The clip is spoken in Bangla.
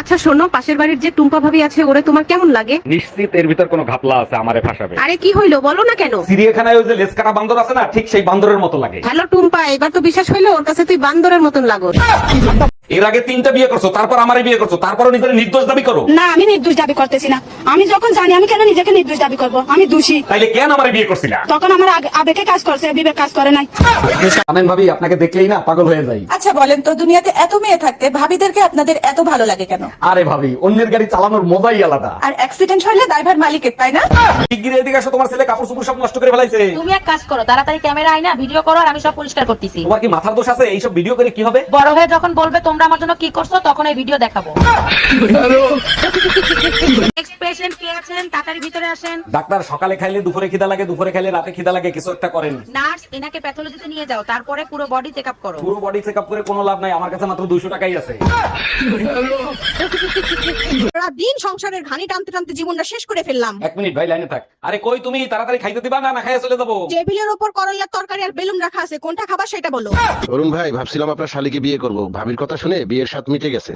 আচ্ছা শোনো পাশের বাড়ির যে টুম্পা ভাবি আছে ওরে তোমার কেমন লাগে? নিশ্চিত এর ভিতর কোনো ঘাপলা আছে আমারে ফাঁসাবে। আরে কি হইল বলো না কেন? চিড়িয়াখানায় ওই যে লেসকাটা বান্দর আছে না ঠিক সেই বান্দরের মতো লাগে। হ্যালো টুম্পা এবার তো বিশ্বাস হইল ওর কাছে তুই বান্দরের মতন লাগো এর আগে তিনটা বিয়ে করছ তারপর আমারে বিয়ে করছ তারপর নিজের নির্দোষ দাবি করো? না আমি নির্দোষ দাবি করতেছি না। আমি যখন জানি আমি কেন নিজেকে নির্দোষ দাবি করব? আমি দোষী। তাইলে কেন আমারে বিয়ে করছিলা তখন আমার আবেগে কাজ করছে বিবেক কাজ করে নাই। জানেন ভাবি আপনাকে দেখলেই না পাগল হয়ে যাই। আচ্ছা বলেন তো দুনিয়াতে এত মেয়ে থাকতে ভাবিদেরকে আপনাদের এত ভালো লাগে কেন? আরে ভাবি অন্যের গাড়ি চালানোর মজাই আলাদা। আর অ্যাক্সিডেন্ট হলে ড্রাইভার মালিকের তাই না? শিগগিরই এদিকে আসো তোমার ছেলে কাপড় চোপড় সব নষ্ট করে ফেলাইছে। তুমি এক কাজ করো তাড়াতাড়ি ক্যামেরা আইনা ভিডিও করো আর আমি সব পরিষ্কার করতেছি। তোমার কি মাথার দোষ আছে? এইসব ভিডিও করে কি হবে? বড় হয়ে যখন বলবে তোমরা আমার জন্য কি করছ তখন এই ভিডিও দেখাবো। নেক্সট পেশেন্ট কে আছেন? তাড়াতাড়ি ভিতরে আসেন। ডাক্তার সকালে খাইলে দুপুরে খিদা লাগে দুপুরে খাইলে রাতে খিদা লাগে কিছু একটা করেন। নার্স এনাকে প্যাথোলজিতে নিয়ে যাও তারপরে পুরো বডি চেক আপ করো। পুরো বডি চেক আপ করে কোনো লাভ নাই আমার কাছে মাত্র দুইশো টাকাই আছে। দিন সংসারের ঘানি টানতে টানতে জীবনটা শেষ করে ফেললাম। এক মিনিট ভাই লাইনে থাক। আরে কই তুমি? তাড়াতাড়ি খাইতে দিবা? না না খাইয়া চলে যাব। টেবিলের উপর করলার তরকারি আর বেলুন রাখা আছে। কোনটা খাবার সেটা বলো। অরুণ ভাই ভাবছিলাম আপনার শালিকে বিয়ে করব। ভাবির কথা শুনে বিয়ের স্বাদ মিটে গেছে।